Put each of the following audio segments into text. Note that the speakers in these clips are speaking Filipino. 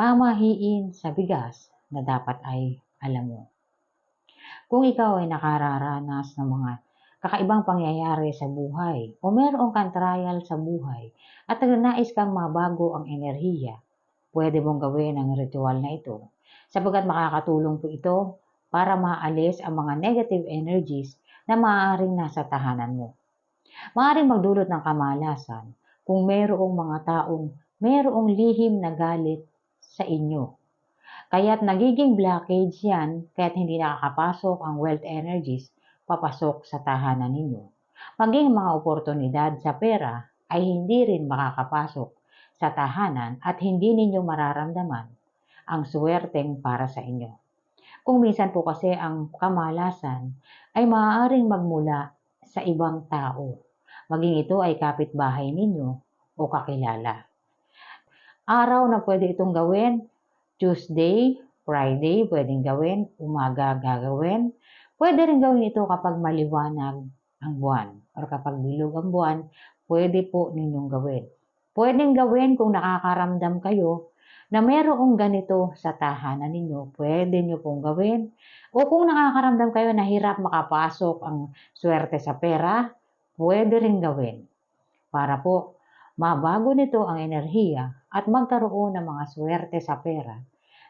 pamahiin sa bigas na dapat ay alam mo. Kung ikaw ay nakararanas ng mga kakaibang pangyayari sa buhay o mayroong kang trial sa buhay at nagnanais kang mabago ang enerhiya, pwede mong gawin ang ritual na ito sapagkat makakatulong po ito para maalis ang mga negative energies na maaaring nasa tahanan mo. Maaaring magdulot ng kamalasan kung mayroong mga taong mayroong lihim na galit sa inyo. Kaya't nagiging blockage yan, kaya't hindi nakakapasok ang wealth energies papasok sa tahanan ninyo. Maging mga oportunidad sa pera ay hindi rin makakapasok sa tahanan at hindi ninyo mararamdaman ang suwerteng para sa inyo. Kung minsan po kasi ang kamalasan ay maaaring magmula sa ibang tao. Maging ito ay kapitbahay ninyo o kakilala. Araw na pwede itong gawin, Tuesday, Friday, pwedeng gawin, umaga gagawin. Pwede rin gawin ito kapag maliwanag ang buwan or kapag bilog ang buwan, pwede po ninyong gawin. Pwedeng gawin kung nakakaramdam kayo na mayroong ganito sa tahanan ninyo, pwede nyo pong gawin. O kung nakakaramdam kayo na hirap makapasok ang swerte sa pera, pwede rin gawin. Para po mabago nito ang enerhiya at magkaroon ng mga swerte sa pera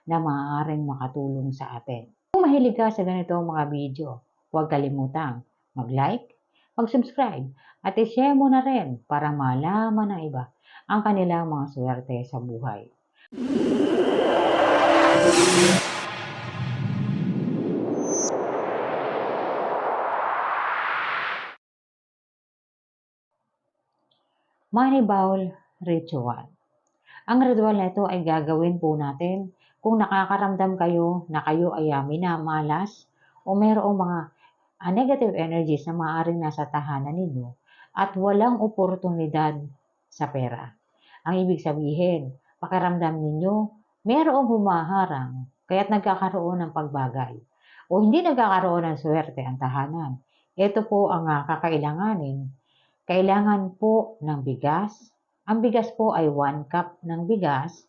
na maaaring makatulong sa atin. Kung mahilig ka sa ganitong mga video, huwag kalimutang mag-like, mag-subscribe, at i-share mo na rin para malaman ng iba ang kanilang mga swerte sa buhay. Money Bowl Ritual Ang ritual na ito ay gagawin po natin kung nakakaramdam kayo na kayo ay uh, minamalas o mayroong mga uh, negative energies na maaaring nasa tahanan ninyo at walang oportunidad sa pera. Ang ibig sabihin, pakiramdam ninyo, mayroong humaharang kaya't nagkakaroon ng pagbagay o hindi nagkakaroon ng swerte ang tahanan. Ito po ang uh, kakailanganin kailangan po ng bigas. Ang bigas po ay 1 cup ng bigas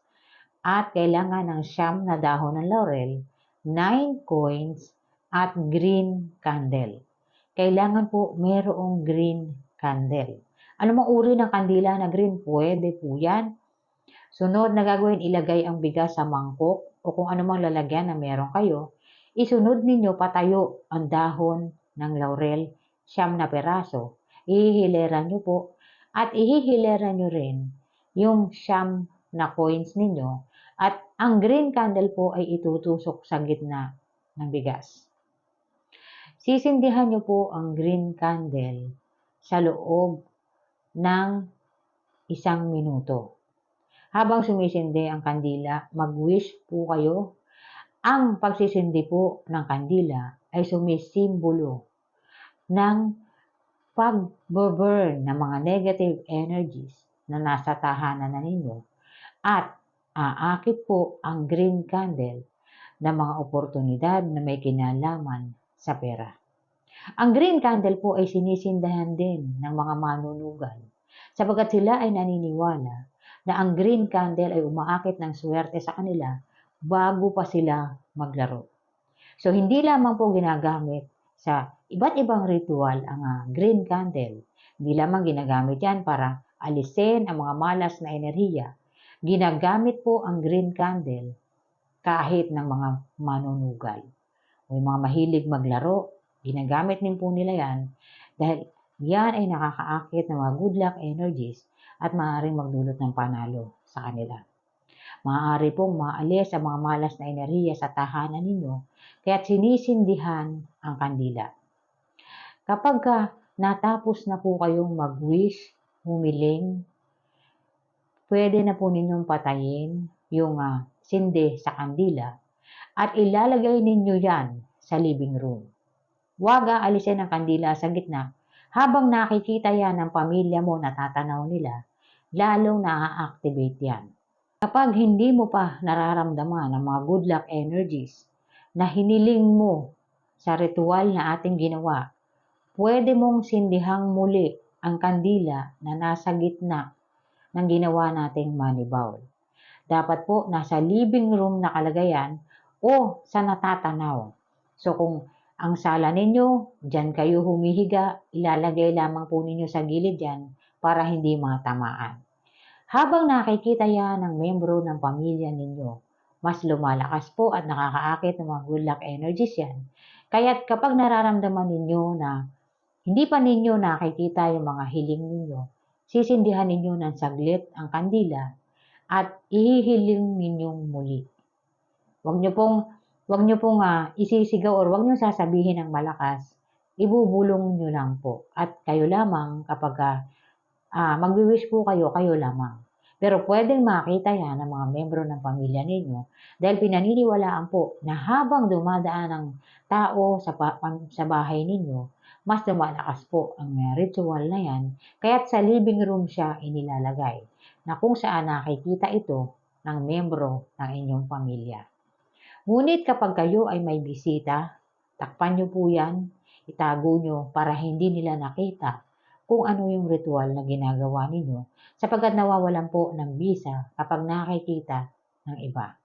at kailangan ng siyam na dahon ng laurel, 9 coins at green candle. Kailangan po mayroong green candle. Ano mang uri ng kandila na green, pwede po yan. Sunod na gagawin, ilagay ang bigas sa mangkok o kung ano mang lalagyan na meron kayo. Isunod ninyo patayo ang dahon ng laurel, siyam na peraso ihihilera nyo po at ihihilera nyo rin yung siyam na coins ninyo at ang green candle po ay itutusok sa gitna ng bigas. Sisindihan nyo po ang green candle sa loob ng isang minuto. Habang sumisindi ang kandila, mag-wish po kayo. Ang pagsisindi po ng kandila ay sumisimbolo ng pag-burn ng mga negative energies na nasa tahanan na ninyo at aakit po ang green candle na mga oportunidad na may kinalaman sa pera. Ang green candle po ay sinisindahan din ng mga manunugan sapagat sila ay naniniwala na ang green candle ay umaakit ng swerte sa kanila bago pa sila maglaro. So, hindi lamang po ginagamit sa iba't ibang ritual ang uh, green candle. Hindi lamang ginagamit yan para alisin ang mga malas na enerhiya. Ginagamit po ang green candle kahit ng mga manunugal. O yung mga mahilig maglaro, ginagamit din po nila yan dahil yan ay nakakaakit ng mga good luck energies at maaaring magdulot ng panalo sa kanila. Maaari pong maalis ang mga malas na enerhiya sa tahanan ninyo kaya sinisindihan ang kandila. Kapag ka natapos na po kayong mag-wish, humiling, pwede na po ninyong patayin yung uh, sindi sa kandila at ilalagay ninyo yan sa living room. Huwag aalisin ang kandila sa gitna habang nakikita yan ng pamilya mo natatanaw nila, lalong na-activate yan. Kapag hindi mo pa nararamdaman ang mga good luck energies na hiniling mo sa ritual na ating ginawa, pwede mong sindihang muli ang kandila na nasa gitna ng ginawa nating money bowl. dapat po nasa living room na kalagayan o sa natatanaw. So kung ang sala ninyo, dyan kayo humihiga, ilalagay lamang po ninyo sa gilid yan para hindi matamaan. Habang nakikita yan ng membro ng pamilya ninyo, mas lumalakas po at nakakaakit ng mga good luck energies yan. Kaya't kapag nararamdaman ninyo na hindi pa ninyo nakikita yung mga hiling ninyo, sisindihan ninyo ng saglit ang kandila at ihihiling ninyong muli. Huwag nyo pong, huwag nyo pong ah, isisigaw or huwag nyo sasabihin ng malakas, ibubulong nyo lang po. At kayo lamang kapag ah, ah, magwi-wish po kayo, kayo lamang. Pero pwedeng makita yan ng mga membro ng pamilya ninyo dahil pinaniniwalaan po na habang dumadaan ang tao sa, pa- sa bahay ninyo, mas lumalakas po ang uh, ritual na yan, kaya't sa living room siya inilalagay na kung saan nakikita ito ng membro ng inyong pamilya. Ngunit kapag kayo ay may bisita, takpan nyo po yan, itago nyo para hindi nila nakita kung ano yung ritual na ginagawa ninyo sapagkat nawawalan po ng bisa kapag nakikita ng iba.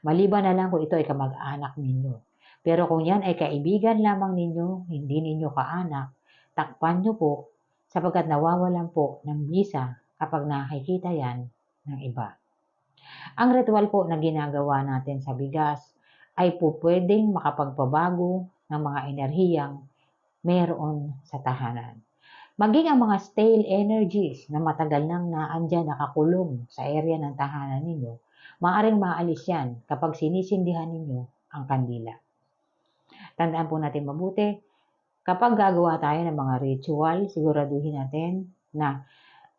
Maliban na lang kung ito ay kamag-anak ninyo. Pero kung yan ay kaibigan lamang ninyo, hindi ninyo kaanak, takpan nyo po sapagkat nawawalan po ng bisa kapag nakikita yan ng iba. Ang ritual po na ginagawa natin sa bigas ay po pwedeng makapagpabago ng mga enerhiyang meron sa tahanan. Maging ang mga stale energies na matagal nang naandyan nakakulong sa area ng tahanan ninyo, maaring maalis yan kapag sinisindihan ninyo ang kandila. Tandaan po natin mabuti, kapag gagawa tayo ng mga ritual, siguraduhin natin na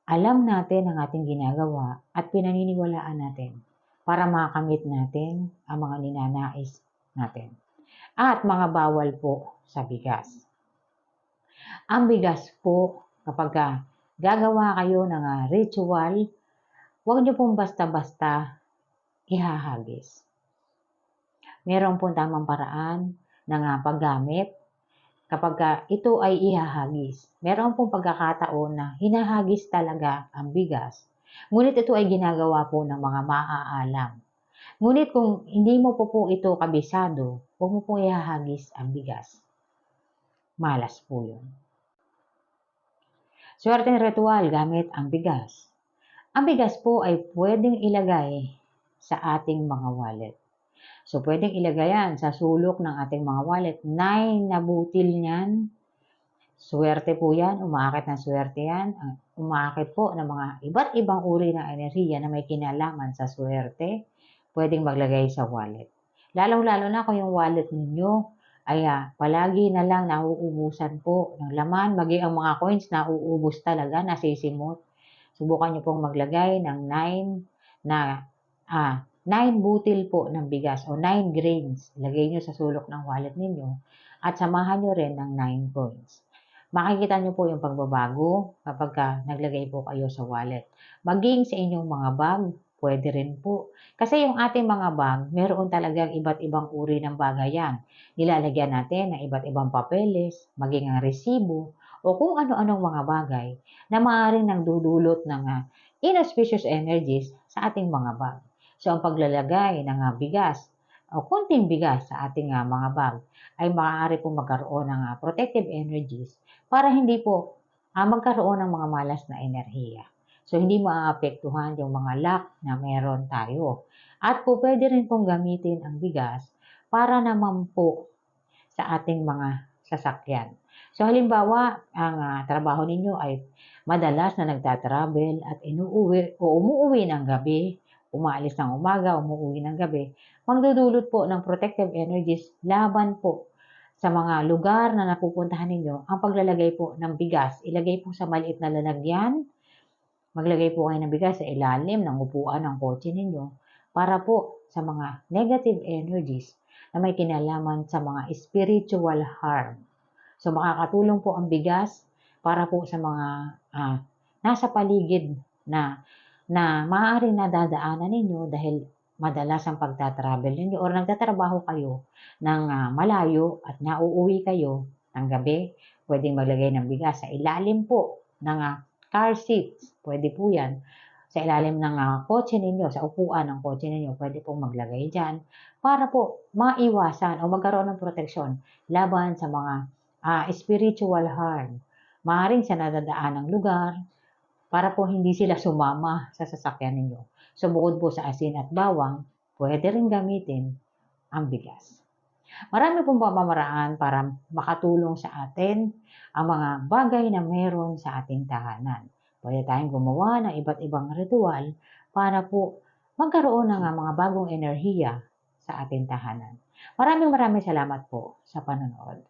alam natin ang ating ginagawa at pinaniniwalaan natin para makamit natin ang mga ninanais natin. At mga bawal po sa bigas. Ang bigas po, kapag ka gagawa kayo ng ah, ritual, huwag niyo pong basta-basta ihahagis. Meron pong tamang paraan ng ah, paggamit kapag ka ito ay ihahagis. Meron pong pagkakataon na hinahagis talaga ang bigas. Ngunit ito ay ginagawa po ng mga maaalam. Ngunit kung hindi mo po po ito kabisado, huwag mo pong ihahagis ang bigas. Malas po yun. Swerteng ritual gamit ang bigas. Ang bigas po ay pwedeng ilagay sa ating mga wallet. So, pwedeng ilagay yan sa sulok ng ating mga wallet. Nine na butil niyan. Swerte po yan. Umaakit ng swerte yan. Umaakit po ng mga iba't ibang uri ng enerhiya na may kinalaman sa swerte. Pwedeng maglagay sa wallet. Lalong-lalo na kung yung wallet ninyo ay ah, palagi na lang nauubusan po ng laman. Maging ang mga coins nauubos talaga, nasisimot. Subukan nyo pong maglagay ng 9 na ah, 9 butil po ng bigas o 9 grains. Lagay nyo sa sulok ng wallet ninyo at samahan nyo rin ng 9 coins. Makikita nyo po yung pagbabago kapag ka naglagay po kayo sa wallet. Maging sa inyong mga bag, pwede rin po. Kasi yung ating mga bag, meron talagang iba't ibang uri ng bagay yan. Nilalagyan natin ng iba't ibang papeles, maging ang resibo, o kung ano-anong mga bagay na maaaring nagdudulot ng ah, inauspicious energies sa ating mga bag. So, ang paglalagay ng ah, bigas o kunting bigas sa ating ah, mga bag ay maaari pong magkaroon ng ah, protective energies para hindi po ah, magkaroon ng mga malas na enerhiya. So, hindi maapektuhan yung mga luck na meron tayo. At po, pwede rin pong gamitin ang bigas para naman po sa ating mga sasakyan. So, halimbawa, ang ah, trabaho ninyo ay madalas na nagtatravel at inuuwi o umuuwi ng gabi, umaalis ng umaga, umuuwi ng gabi, magdudulot po ng protective energies laban po sa mga lugar na napupuntahan ninyo ang paglalagay po ng bigas. Ilagay po sa maliit na lalagyan, maglagay po kayo ng bigas sa ilalim ng upuan ng kotse ninyo para po sa mga negative energies na may kinalaman sa mga spiritual harm. So makakatulong po ang bigas para po sa mga ah, nasa paligid na na maaaring nadadaanan ninyo dahil madalas ang pagtatravel ninyo or nagtatrabaho kayo ng ah, malayo at nauuwi kayo ng gabi, pwedeng maglagay ng bigas sa ilalim po ng ah, car seats. Pwede po yan. sa ilalim ng ah, kotse ninyo, sa upuan ng kotse ninyo, pwede pong maglagay dyan para po maiwasan o magkaroon ng proteksyon laban sa mga ah, spiritual harm. Maaring sa nadadaan ng lugar para po hindi sila sumama sa sasakyan ninyo. So bukod po sa asin at bawang, pwede rin gamitin ang bigas. Marami pong pamamaraan para makatulong sa atin ang mga bagay na meron sa ating tahanan. Pwede tayong gumawa ng iba't ibang ritual para po magkaroon ng mga bagong enerhiya sa ating tahanan. Maraming maraming salamat po sa panonood.